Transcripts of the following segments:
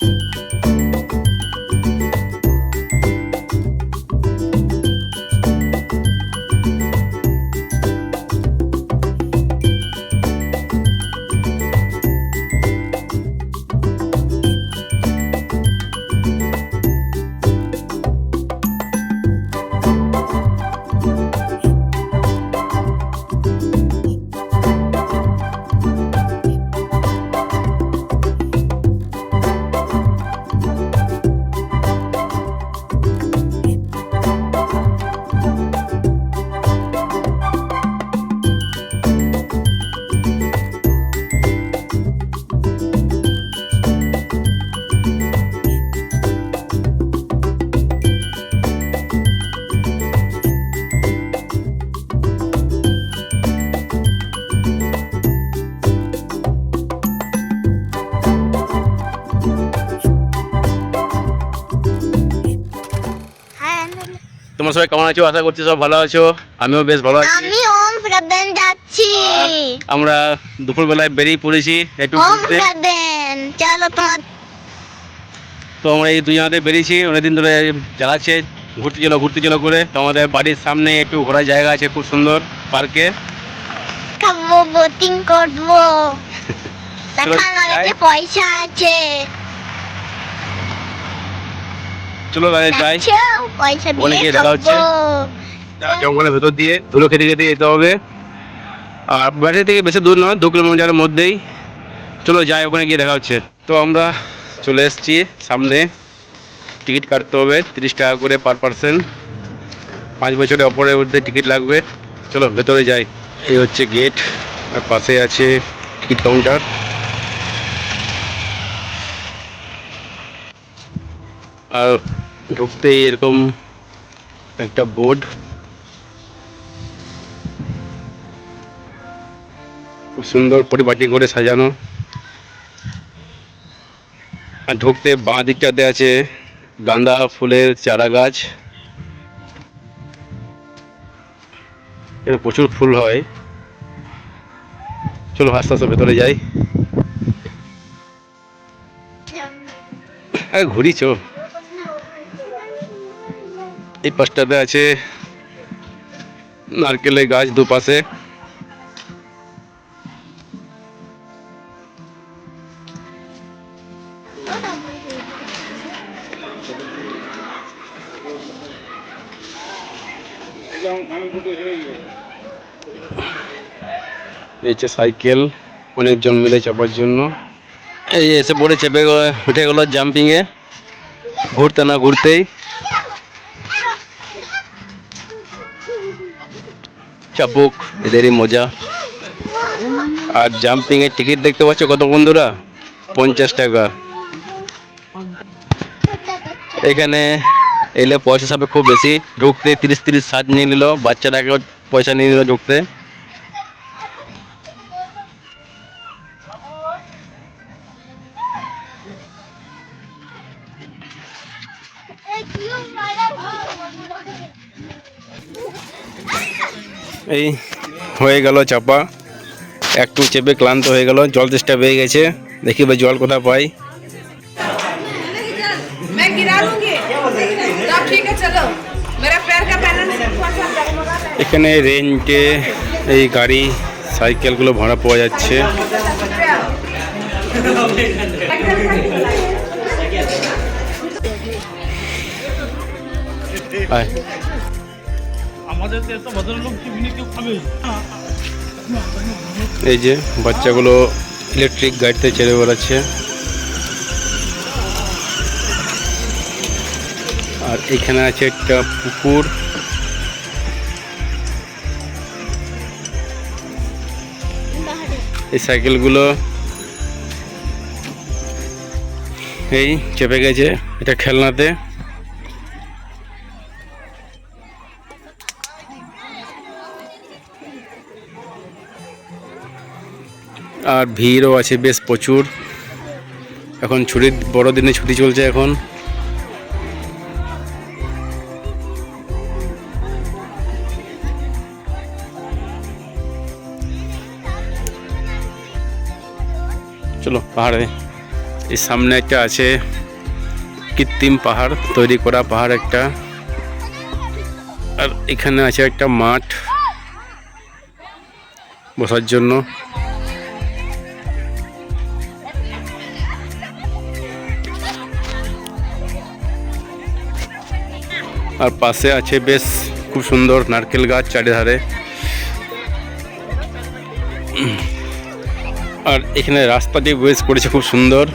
হ্যাঁ তোমার সবাই কেমন আছো? আশা করছি সব ভালো আছো। আমিও বেশ ভালো আছি। আমি ওম প্রদেন যাচ্ছি। আমরা দুপুরবেলায় বেরিয়ে পড়েছি। একটু ওম ঘুরতে। চলো তোমার তো আমরা এই দুজনাতে বেরিয়েছি। অনেকদিন ধরে চালাচ্ছে ঘুরতে চলো ঘুরতে চলো করে। তো আমাদের বাড়ির সামনে একটু ঘোরার জায়গা আছে খুব সুন্দর পার্কে। খাব বোটিং করব। পয়সা আছে। চলো তাহলে যাই যাচ্ছো? পয়সা অনেকে দেখা হচ্ছে। জঙ্গলের ভেতর দিয়ে ধুলো খেতে খেতে যেতে হবে। আর বাড়ি থেকে বেশি দূর নয় দু কিলোমিটারের মধ্যেই। চলো যাই ওখানে গিয়ে দেখা হচ্ছে। তো আমরা চলে এসেছি সামনে। টিকিট কাটতে হবে তিরিশ টাকা করে পার পার্সন। পাঁচ বছরের অপরের মধ্যে টিকিট লাগবে। চলো ভেতরে যাই। এই হচ্ছে গেট আর পাশে আছে টিকিট কাউন্টার। আর ঢুকতেই এরকম একটা বোর্ড খুব সুন্দর পরিপাটি করে সাজানো। আর ঢুকতে বাঁ দিকটাতে আছে গাঁদা ফুলের চারা গাছ এখানে প্রচুর ফুল হয়। চলো আস্তে আস্তে ভেতরে যাই। ঘুরিছ? এই পাশটাতে আছে নারকেলের গাছ দুপাশে। এই হচ্ছে সাইকেল, অনেকজন মিলে চাপার জন্য। এই যে এসে পড়ে চেপে গ- উঠে গেলো জাম্পিংয়ে ঘুরতে না ঘুরতেই চাপুক এদেরই মজা। আর জাম্পিং এর টিকিট দেখতে পাচ্ছ কত বন্ধুরা? পঞ্চাশ টাকা। এখানে এলে পয়সা সাপে খুব বেশি। ঢুকতে তিরিশ তিরিশ ষাট নিয়ে নিল বাচ্চাটাকে পয়সা নিয়ে নিল ঢুকতে। এই হয়ে গেল চাপা। একটু চেপে ক্লান্ত হয়ে গেল, জল চেষ্টা পেয়ে গেছে। দেখি ভাই জল কোথা পাই। এখানে রেন্টে এই গাড়ি, সাইকেলগুলো ভাড়া পাওয়া যাচ্ছে। আয়। এই যে বাচ্চাগুলো ইলেকট্রিক গাড়িতে চেড়ে বেড়াচ্ছে। আর এখানে আছে একটা পুকুর। এই সাইকেলগুলো এই চেপে গেছে, এটা খেলনাতে। আর ভিড়ও আছে বেশ প্রচুর। এখন ছুটির বড়দিনে ছুটি চলছে এখন। চলো পাহাড়ে। এই সামনে একটা আছে কৃত্রিম পাহাড়, তৈরি করা পাহাড় একটা। আর এখানে আছে একটা মাঠ বসার জন্য। আর পাশে আছে বেশ খুব সুন্দর নারকেল গাছ চারিধারে। আর এখানে রাস্তাটি বেশ করেছে খুব সুন্দর।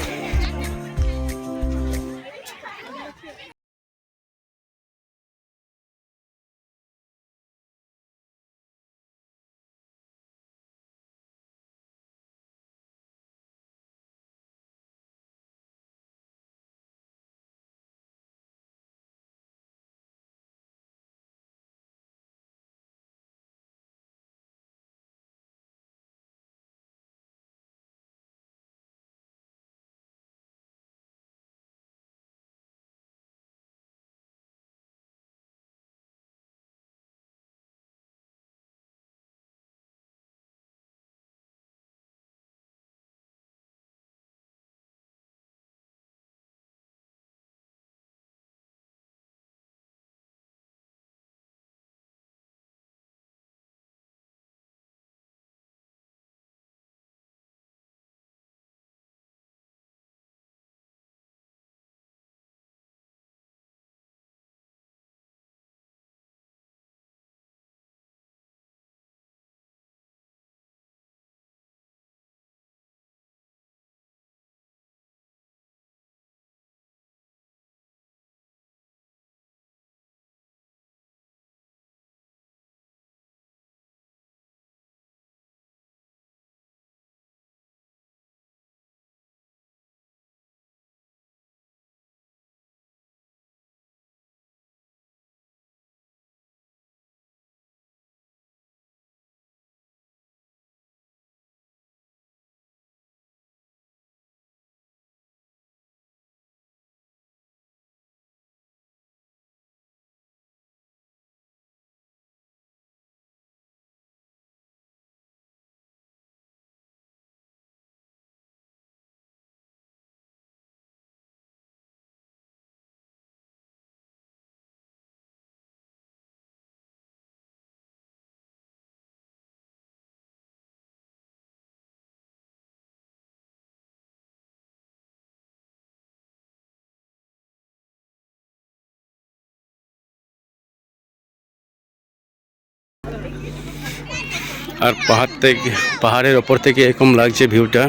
আর পাহাড় থেকে, পাহাড়ের ওপর থেকে এরকম লাগছে ভিউটা।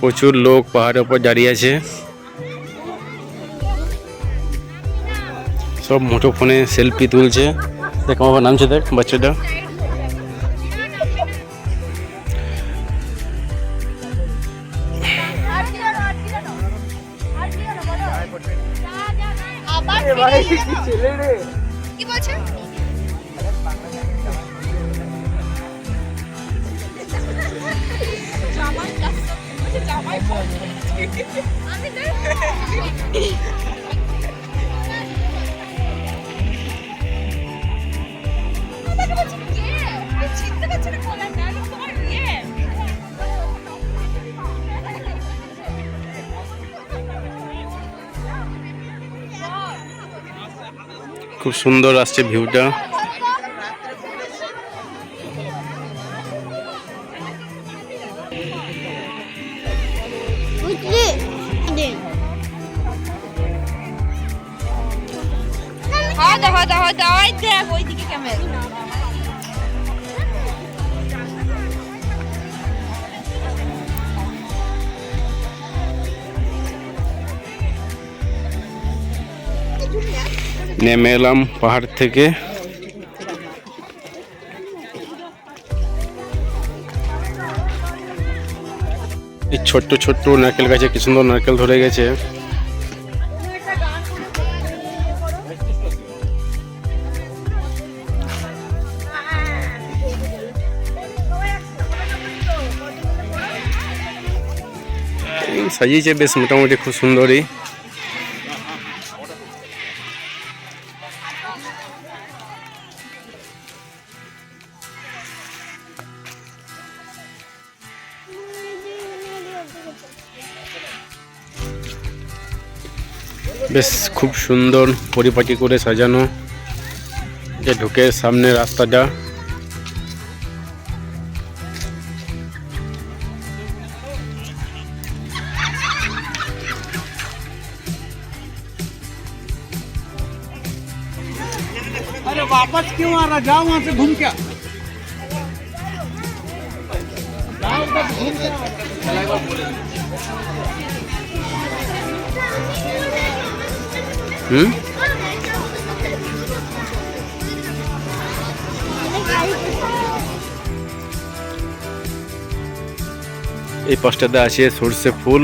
প্রচুর লোক পাহাড়ের ওপর দাঁড়িয়ে আছে। সব মুঠো ফোনে সেলফি তুলছে। দেখ আমার নামছে দেখ, বাচ্চাটা। কি বলছে? চিনতে পারছে না খুব সুন্দর আসছে ভিউটা। নেমে এলাম পাহাড় থেকে। এই ছোট্ট ছোট্ট নারকেল গাছে কি সুন্দর নারকেল ধরে গেছে। সাজিয়েছে বেশ মোটামুটি, খুব সুন্দরই। বেশ খুব সুন্দর পরিপাটি করে সাজানো যে ঢুকে সামনে রাস্তাটা अरे वापस क्यों आ रहा जाओ वहां से घूम क्या হুম? এই পাশটাতে আছে সর্ষে ফুল।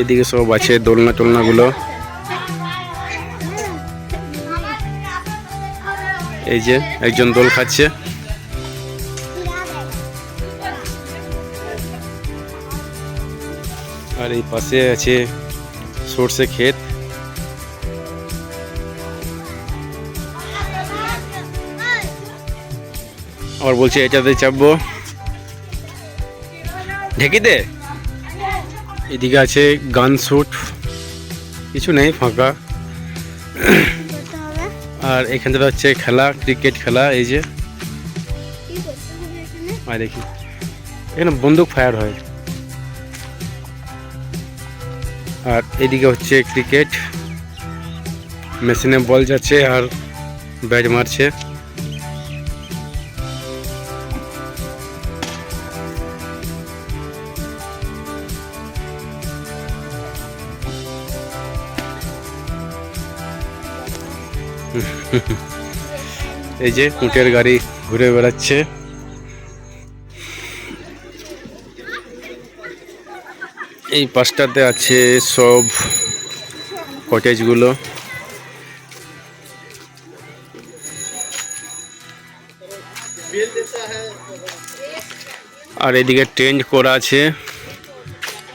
এদিকে সব আছে দোলনা টোলনাগুলো। এই যে একজন দোল খাচ্ছে। আর এই পাশে আছে সর্ষে ক্ষেত। আবার বলছে এটাতে চাপবো। ঢেকি দে? এদিকে আছে গান শুট কিছু নেই, ফাঁকা। আর এখানটা হচ্ছে খেলা, ক্রিকেট খেলা, এই যে। আর দেখি। এখানে বন্দুক ফায়ার হয়। আর এদিকে হচ্ছে ক্রিকেট। মেশিনে বল যাচ্ছে আর ব্যাট মারছে। এই যে উটের গাড়ি ঘুরে বেড়াচ্ছে। এই পাশটাতে আছে সব কটেজগুলো আর এদিকে টেন্ট করা আছে।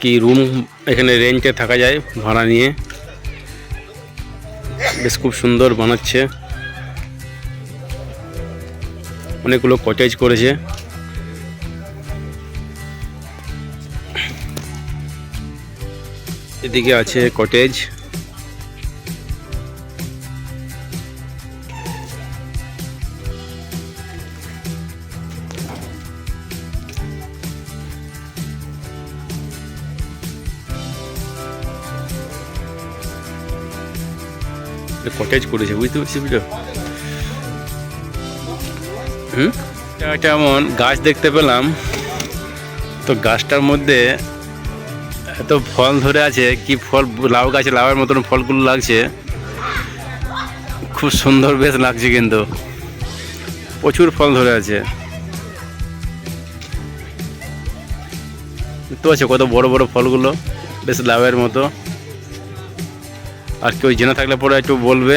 কি রুম এখানে রেন্টে থাকা যায় ভাড়া নিয়ে। বেশ খুব সুন্দর বানাচ্ছে। অনেকগুলো কটেজ করেছে। এদিকে আছে কটেজ কটেজ করেছে, বুঝতে পারছি বুঝলো? হুম? একটা এমন গাছ দেখতে পেলাম। তো গাছটার মধ্যে এত ফল ধরে আছে, কি ফল, লাউ গাছে লাউয়ের মতন ফলগুলো লাগছে। খুব সুন্দর বেশ লাগছে কিন্তু। প্রচুর ফল ধরে আছে। তো আছে কত বড় বড় ফলগুলো, বেশ লাউয়ের মতো। আর কেউ জেনে থাকলে পরে একটু বলবে।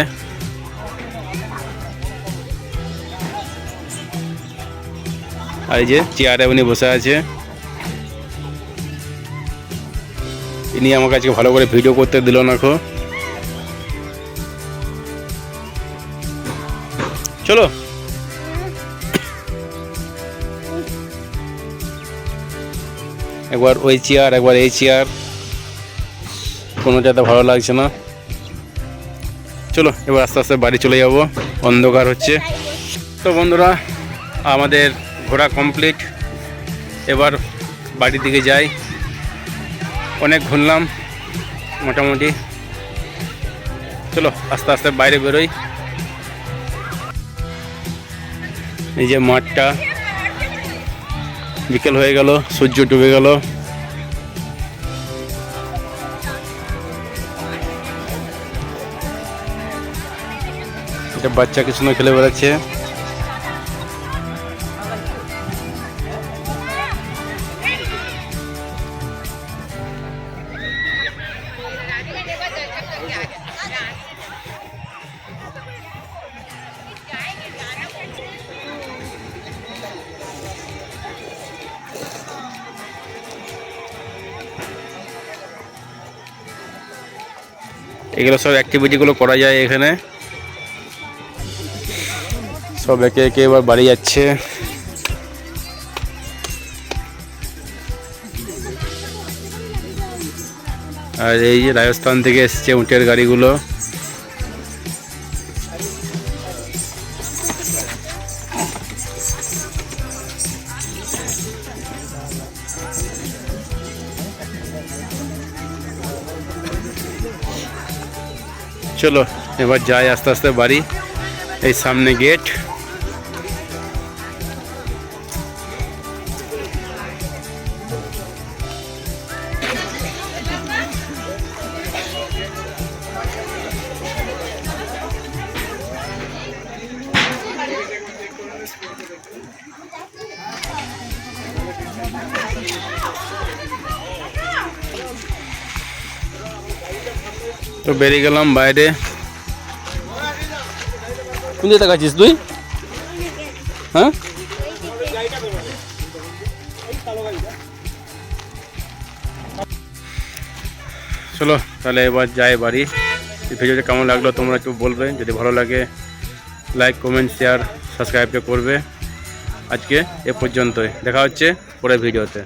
আর এই যে চেয়ারে উনি বসে আছে। ইনি আমাকে আজকে ভালো করে ভিডিও করতে দিল না খো। চলো। একবার ওই চেয়ার একবার এই চেয়ার কোনোটাতে ভালো লাগছে না। চলো, এবার আস্তে আস্তে বাড়ি চলে যাব। অন্ধকার হচ্ছে। তো বন্ধুরা, আমাদের ঘোরা কমপ্লিট এবার বাড়ির দিকে যাই। অনেক ঘুরলাম, মোটামুটি। চলো, আস্তে আস্তে বাইরে বেরোই। এই যে মাঠটা। বিকেল হয়ে গেল, সূর্য ডুবে গেল। এটা বাচ্চা কিছু না খেলে বেড়াচ্ছে। এগুলো সব অ্যাক্টিভিটিগুলো করা যায় এখানে। সব একে একে এবার বাড়ি যাচ্ছে। আর এই যে রাজস্থান থেকে এসছে উটের গাড়িগুলো। চলো, এবার যাই আস্তে আস্তে বাড়ি, এই সামনে গেট বেরিয়ে গেলাম বাইরে। কোন দিকে তাকাচ্ছিস তুই? হ্যাঁ? চলো তাহলে এবার যাই বাড়ি। এই ভিডিওটা কেমন লাগল তোমরা একটু বলবে। যদি ভালো লাগে লাইক কমেন্ট শেয়ার সাবস্ক্রাইবটা করবে। আজকে এ পর্যন্তই। দেখা হচ্ছে পরের ভিডিওতে।